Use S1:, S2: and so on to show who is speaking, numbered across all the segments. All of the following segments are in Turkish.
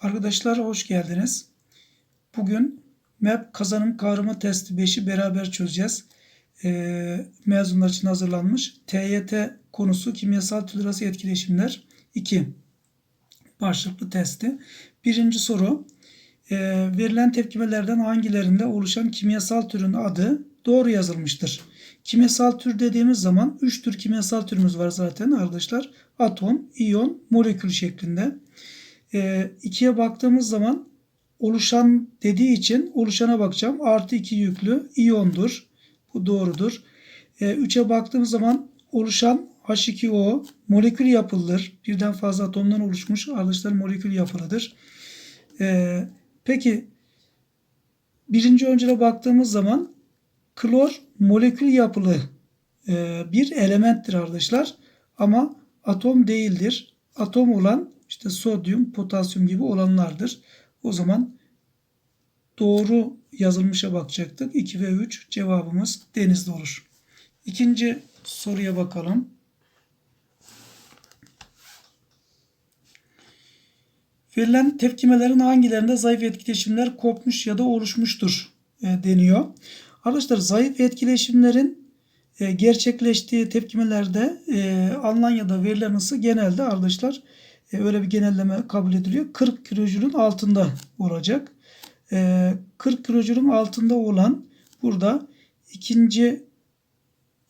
S1: Arkadaşlar hoş geldiniz. Bugün MEP kazanım kavrama testi 5'i beraber çözeceğiz. Ee, mezunlar için hazırlanmış. TYT konusu kimyasal toleranslı etkileşimler 2 başlıklı testi. Birinci soru. Ee, verilen tepkimelerden hangilerinde oluşan kimyasal türün adı doğru yazılmıştır? Kimyasal tür dediğimiz zaman 3 tür kimyasal türümüz var zaten arkadaşlar. Atom, iyon, molekül şeklinde. E, ikiye baktığımız zaman oluşan dediği için oluşana bakacağım. Artı 2 yüklü iyondur. Bu doğrudur. E, 3'e baktığımız zaman oluşan H2O molekül yapılıdır. Birden fazla atomdan oluşmuş arkadaşlar molekül yapılıdır. E, peki birinci öncele baktığımız zaman klor molekül yapılı e, bir elementtir arkadaşlar. Ama atom değildir. Atom olan işte sodyum, potasyum gibi olanlardır. O zaman doğru yazılmışa bakacaktık. 2 ve 3 cevabımız denizde olur. İkinci soruya bakalım. Verilen tepkimelerin hangilerinde zayıf etkileşimler kopmuş ya da oluşmuştur e, deniyor. Arkadaşlar zayıf etkileşimlerin e, gerçekleştiği tepkimelerde e, alınan ya da verilen ısı genelde arkadaşlar e, öyle bir genelleme kabul ediliyor. 40 kilojülün altında olacak. E, 40 kilojülün altında olan burada ikinci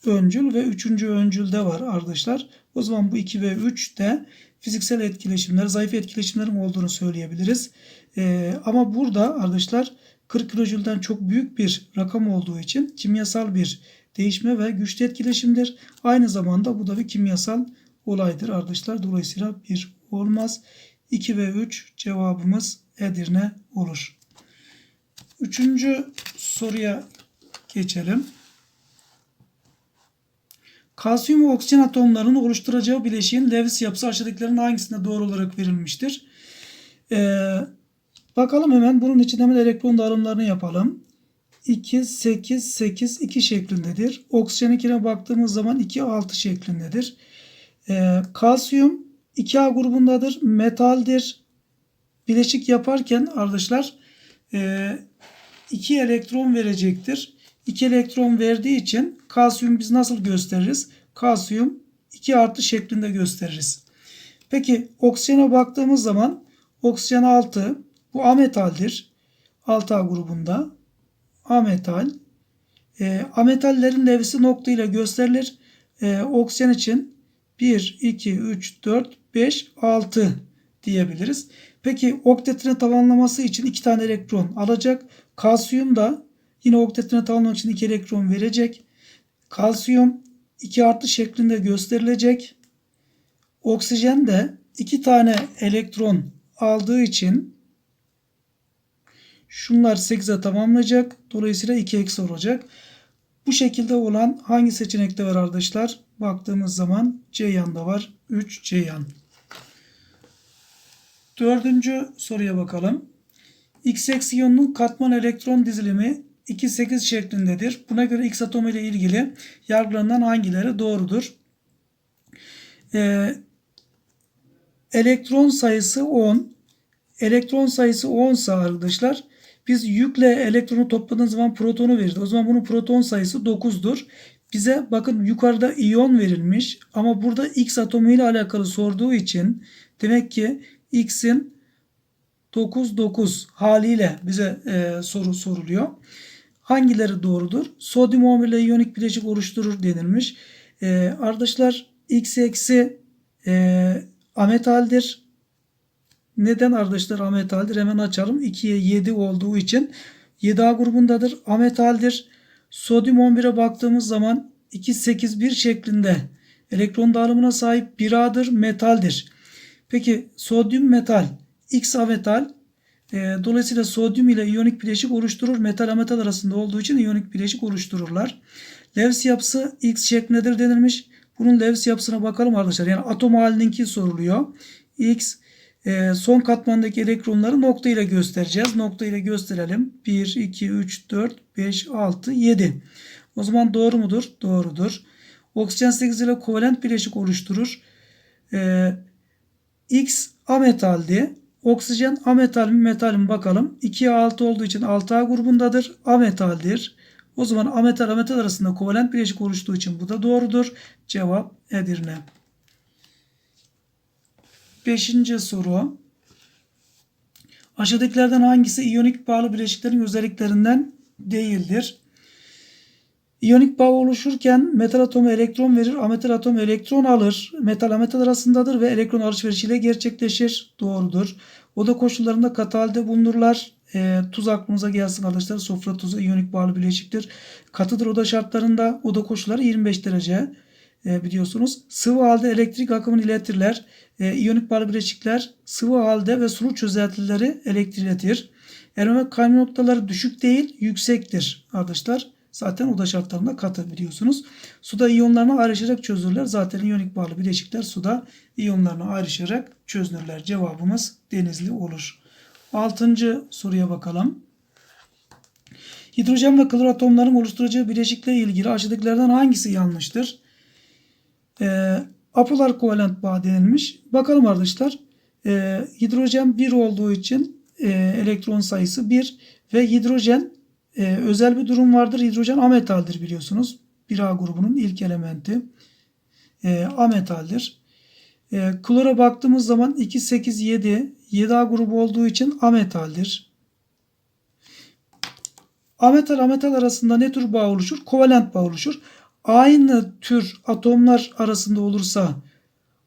S1: öncül ve üçüncü öncülde var arkadaşlar. O zaman bu 2 ve 3 de fiziksel etkileşimler, zayıf etkileşimlerin olduğunu söyleyebiliriz. E, ama burada arkadaşlar 40 kilojülden çok büyük bir rakam olduğu için kimyasal bir değişme ve güçlü etkileşimdir. Aynı zamanda bu da bir kimyasal olaydır arkadaşlar. Dolayısıyla bir olmaz. 2 ve 3 cevabımız Edirne olur. Üçüncü soruya geçelim. Kalsiyum ve oksijen atomlarının oluşturacağı bileşiğin Lewis yapısı aşağıdakilerin hangisinde doğru olarak verilmiştir? Ee, bakalım hemen bunun için hemen elektron dağılımlarını yapalım. 2, 8, 8, 2 şeklindedir. Oksijen 2'ne baktığımız zaman 2, 6 şeklindedir. Ee, kalsiyum 2A grubundadır. Metaldir. Bileşik yaparken arkadaşlar 2 e, elektron verecektir. 2 elektron verdiği için kalsiyum biz nasıl gösteririz? Kalsiyum 2 artı şeklinde gösteririz. Peki oksijene baktığımız zaman oksijen 6 bu ametaldir. 6A grubunda. Ametal. E, ametallerin levhisi nokta ile gösterilir. E, oksijen için 1, 2, 3, 4, 5, 6 diyebiliriz. Peki oktetine tamamlaması için 2 tane elektron alacak. Kalsiyum da yine oktetine tamamlamak için 2 elektron verecek. Kalsiyum 2 artı şeklinde gösterilecek. Oksijen de 2 tane elektron aldığı için şunlar 8'e tamamlayacak. Dolayısıyla 2 eksi olacak. Bu şekilde olan hangi seçenekte var arkadaşlar? Baktığımız zaman Ceyhan'da var. 3 Ceyhan. Dördüncü soruya bakalım. X eksi iyonunun katman elektron dizilimi 2-8 şeklindedir. Buna göre X atomu ile ilgili yargılanan hangileri doğrudur? Ee, elektron sayısı 10. Elektron sayısı 10 ise arkadaşlar biz yükle elektronu topladığımız zaman protonu verir. O zaman bunun proton sayısı 9'dur. Bize bakın yukarıda iyon verilmiş ama burada X atomu ile alakalı sorduğu için demek ki X'in 9 9 haliyle bize e, soru soruluyor. Hangileri doğrudur? Sodyum 11 ile iyonik bileşik oluşturur denilmiş. E, arkadaşlar X eksi e, ametaldir. Neden arkadaşlar ametaldir? Hemen açalım. 2'ye 7 olduğu için 7A grubundadır. Ametaldir. Sodyum 11'e baktığımız zaman 2, 8, 1 şeklinde elektron dağılımına sahip 1A'dır. Metaldir. Peki sodyum metal. X ametal. E, dolayısıyla sodyum ile iyonik bileşik oluşturur. Metal ametal arasında olduğu için iyonik bileşik oluştururlar. Lewis yapısı X şeklindedir denilmiş. Bunun Lewis yapısına bakalım arkadaşlar. Yani atom halindeki soruluyor. X e, son katmandaki elektronları nokta ile göstereceğiz. Nokta ile gösterelim. 1, 2, 3, 4, 5, 6, 7. O zaman doğru mudur? Doğrudur. Oksijen 8 ile kovalent bileşik oluşturur. E, X ametaldi. Oksijen ametal mi metal mi bakalım. 2'ye 6 olduğu için 6A grubundadır. Ametaldir. O zaman ametal ametal arasında kovalent bileşik oluştuğu için bu da doğrudur. Cevap Edirne. Beşinci soru. Aşağıdakilerden hangisi iyonik bağlı bileşiklerin özelliklerinden değildir? İyonik bağ oluşurken metal atomu elektron verir, ametal atomu elektron alır. Metal ametal arasındadır ve elektron alışverişiyle gerçekleşir. Doğrudur. Oda koşullarında katı halde bulunurlar. E, tuz aklımıza gelsin arkadaşlar. Sofra tuzu iyonik bağlı bileşiktir. Katıdır oda şartlarında. Oda koşulları 25 derece e, biliyorsunuz. Sıvı halde elektrik akımını iletirler. E, iyonik bağlı bileşikler sıvı halde ve sulu çözeltileri elektrik iletir. Erime kaynama noktaları düşük değil, yüksektir arkadaşlar. Zaten oda şartlarında katı biliyorsunuz. Suda iyonlarına ayrışarak çözülürler. Zaten iyonik bağlı bileşikler suda iyonlarına ayrışarak çözünürler. Cevabımız denizli olur. Altıncı soruya bakalım. Hidrojen ve klor atomların oluşturacağı bileşikle ilgili aşağıdakilerden hangisi yanlıştır? Ee, apolar kovalent bağ denilmiş. Bakalım arkadaşlar. Ee, hidrojen 1 olduğu için e, elektron sayısı 1 ve hidrojen e, özel bir durum vardır. Hidrojen ametaldir biliyorsunuz. 1A grubunun ilk elementi e, ametaldir. E, klora baktığımız zaman 2, 8, 7 7A grubu olduğu için ametaldir. Ametal ametal arasında ne tür bağ oluşur? Kovalent bağ oluşur. Aynı tür atomlar arasında olursa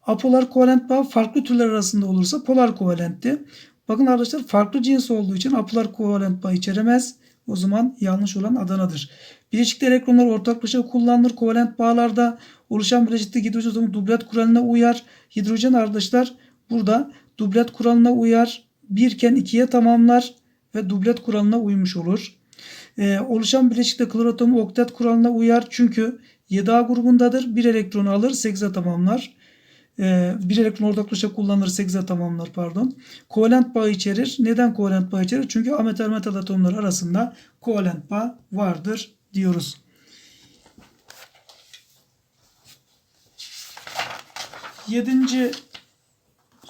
S1: apolar kovalent bağ farklı türler arasında olursa polar kovalentti. Bakın arkadaşlar farklı cins olduğu için apolar kovalent bağ içeremez. O zaman yanlış olan Adana'dır. Bileşikli elektronlar ortaklaşa kullanılır. Kovalent bağlarda oluşan bileşikte hidrojen atomu dublet kuralına uyar. Hidrojen arkadaşlar burada dublet kuralına uyar. Birken ikiye tamamlar ve dublet kuralına uymuş olur. Ee, oluşan bileşikte klor atomu oktet kuralına uyar. Çünkü 7A grubundadır. Bir elektronu alır 8'e tamamlar. Ee, bir elektron ortaklaşa kullanılır 8'e tamamlar pardon. Kovalent bağ içerir. Neden kovalent bağ içerir? Çünkü ametal metal atomlar arasında kovalent bağ vardır diyoruz. Yedinci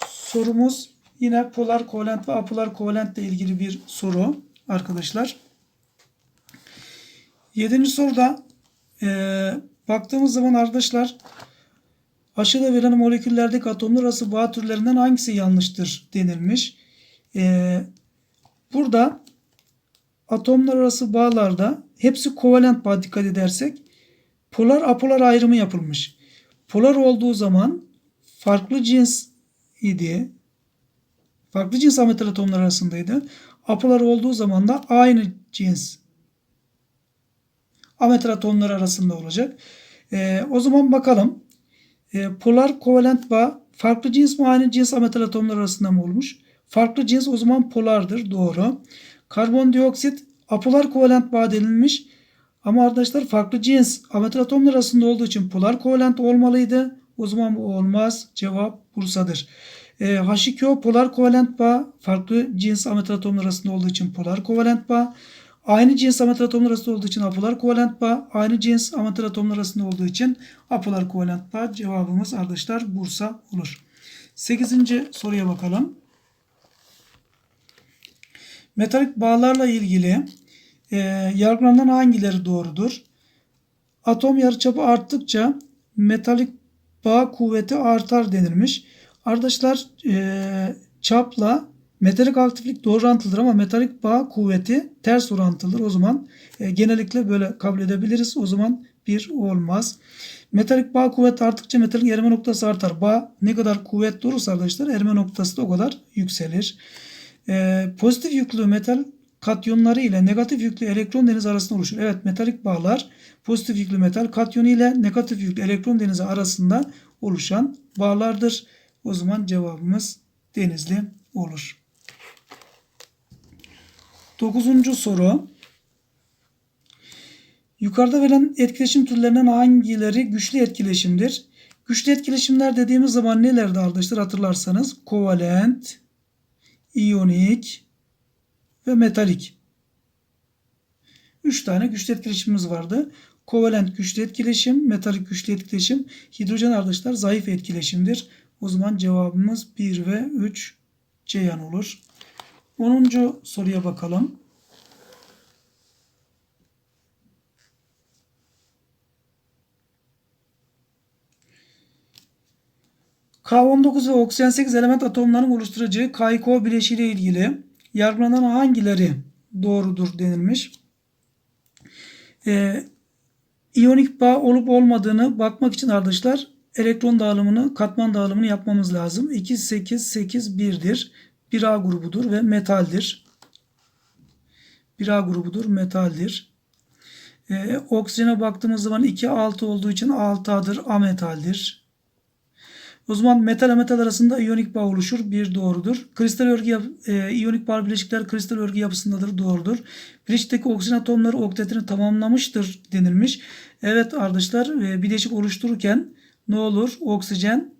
S1: sorumuz yine polar kovalent ve apolar kovalent ile ilgili bir soru arkadaşlar. Yedinci soruda e, baktığımız zaman arkadaşlar aşağıda verilen moleküllerdeki atomlar arası bağ türlerinden hangisi yanlıştır denilmiş. E, burada atomlar arası bağlarda hepsi kovalent bağ dikkat edersek polar apolar ayrımı yapılmış. Polar olduğu zaman farklı cins idi. Farklı cins ametal atomlar arasındaydı. Apolar olduğu zaman da aynı cins ametal atomlar arasında olacak. E, o zaman bakalım. E, polar kovalent bağ farklı cins mi aynı cins ametal atomlar arasında mı olmuş? Farklı cins o zaman polardır. Doğru. Karbondioksit apolar kovalent bağ denilmiş. Ama arkadaşlar farklı cins ametal atomlar arasında olduğu için polar kovalent olmalıydı. O zaman bu olmaz. Cevap Bursa'dır. E, H2O polar kovalent bağ farklı cins ametal atomlar arasında olduğu için polar kovalent bağ. Aynı cins ametal atomlar arasında olduğu için apolar kovalent bağ. Aynı cins ametal atomlar arasında olduğu için apolar kovalent bağ. Cevabımız arkadaşlar Bursa olur. 8. soruya bakalım. Metalik bağlarla ilgili e, yargılanan hangileri doğrudur? Atom yarıçapı arttıkça metalik bağ kuvveti artar denilmiş. Arkadaşlar e, çapla metalik aktiflik doğru orantılıdır ama metalik bağ kuvveti ters orantılıdır. O zaman e, genellikle böyle kabul edebiliriz. O zaman bir olmaz. Metalik bağ kuvveti arttıkça metalik erime noktası artar. Bağ ne kadar kuvvetli olursa arkadaşlar erime noktası da o kadar yükselir. E, pozitif yüklü metal katyonları ile negatif yüklü elektron denizi arasında oluşur. Evet metalik bağlar pozitif yüklü metal katyonu ile negatif yüklü elektron denizi arasında oluşan bağlardır. O zaman cevabımız denizli olur. Dokuzuncu soru. Yukarıda verilen etkileşim türlerinden hangileri güçlü etkileşimdir? Güçlü etkileşimler dediğimiz zaman nelerdi arkadaşlar hatırlarsanız? Kovalent, iyonik ve metalik. Üç tane güçlü etkileşimimiz vardı. Kovalent güçlü etkileşim, metalik güçlü etkileşim, hidrojen arkadaşlar zayıf etkileşimdir. O zaman cevabımız 1 ve 3 Ceyhan olur. 10. soruya bakalım. K19 ve oksijen 8 element atomlarının oluşturacağı KIKO bileşiğiyle ilgili yargılanan hangileri doğrudur denilmiş. Ee, iyonik bağ olup olmadığını bakmak için arkadaşlar elektron dağılımını, katman dağılımını yapmamız lazım. 2, 8, 8, 1'dir. 1A grubudur ve metaldir. 1A grubudur, metaldir. Ee, oksijene baktığımız zaman 2, 6 olduğu için 6A'dır, ametaldir. O zaman metal metal arasında iyonik bağ oluşur. Bir doğrudur. Kristal örgü yap- e, iyonik bağ bileşikler kristal örgü yapısındadır. Doğrudur. Bileşikteki oksijen atomları oktetini tamamlamıştır denilmiş. Evet arkadaşlar e, bileşik oluştururken ne olur? Oksijen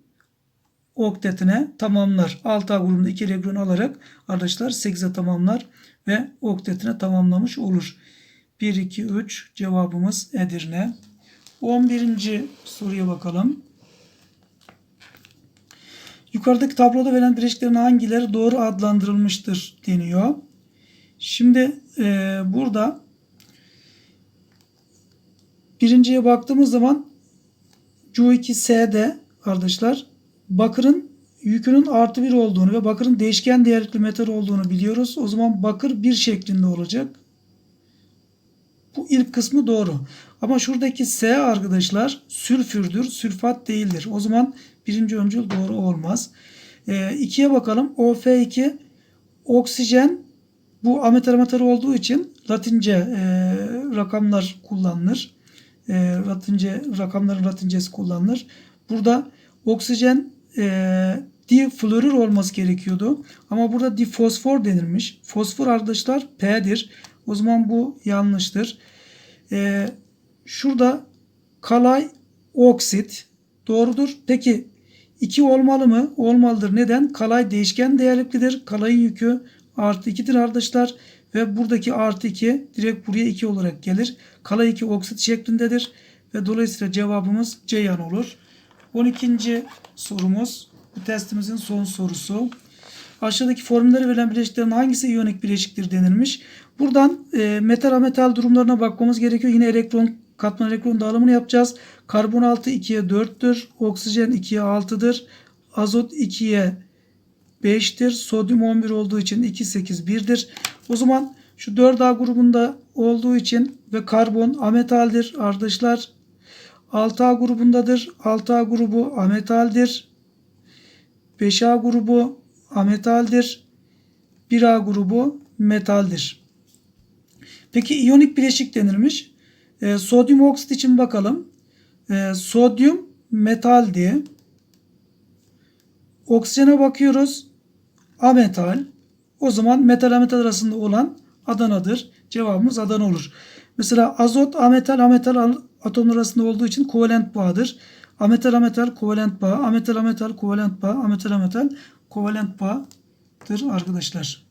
S1: oktetine tamamlar. 6A grubunda 2 elektron alarak arkadaşlar 8'e tamamlar ve oktetine tamamlamış olur. 1, 2, 3 cevabımız Edirne. 11. soruya bakalım. Yukarıdaki tabloda verilen bileşiklerin hangileri doğru adlandırılmıştır deniyor. Şimdi e, burada birinciye baktığımız zaman Cu2S'de arkadaşlar bakırın yükünün artı bir olduğunu ve bakırın değişken değerlikli metal olduğunu biliyoruz. O zaman bakır bir şeklinde olacak. Bu ilk kısmı doğru. Ama şuradaki S arkadaşlar sülfürdür. Sülfat değildir. O zaman birinci öncül doğru olmaz. E, ikiye bakalım. OF2 oksijen bu ametal metal olduğu için Latince e, rakamlar kullanılır. E, Latince rakamların Latincesi kullanılır. Burada oksijen e, diflorür olması gerekiyordu. Ama burada difosfor denilmiş. Fosfor arkadaşlar P'dir. O zaman bu yanlıştır. E, şurada kalay oksit doğrudur. Peki 2 olmalı mı? Olmalıdır. Neden? Kalay değişken değerliklidir. Kalayın yükü artı 2'dir arkadaşlar. Ve buradaki artı 2 direkt buraya 2 olarak gelir. Kalay 2 oksit şeklindedir. Ve dolayısıyla cevabımız Ceyhan olur. 12. sorumuz. Bu testimizin son sorusu. Aşağıdaki formülleri verilen bileşiklerin hangisi iyonik bileşiktir denilmiş. Buradan e, metal ametal durumlarına bakmamız gerekiyor. Yine elektron katman elektron dağılımını yapacağız. Karbon 6 2'ye 4'tür. Oksijen 2'ye 6'dır. Azot 2'ye 5'tir. Sodyum 11 olduğu için 2 8 1'dir. O zaman şu 4A grubunda olduğu için ve karbon ametaldir arkadaşlar. 6A grubundadır. 6A grubu ametaldir. 5A grubu ametaldir. 1A grubu metaldir. Peki iyonik bileşik denilmiş. E, sodyum oksit için bakalım. E, sodyum metaldi. Oksijene bakıyoruz. Ametal. O zaman metal ametal arasında olan Adana'dır. Cevabımız Adana olur. Mesela azot ametal ametal atomlar arasında olduğu için kovalent bağdır. Ametal ametal kovalent bağ, ametal ametal kovalent bağ, ametal ametal kovalent bağdır arkadaşlar.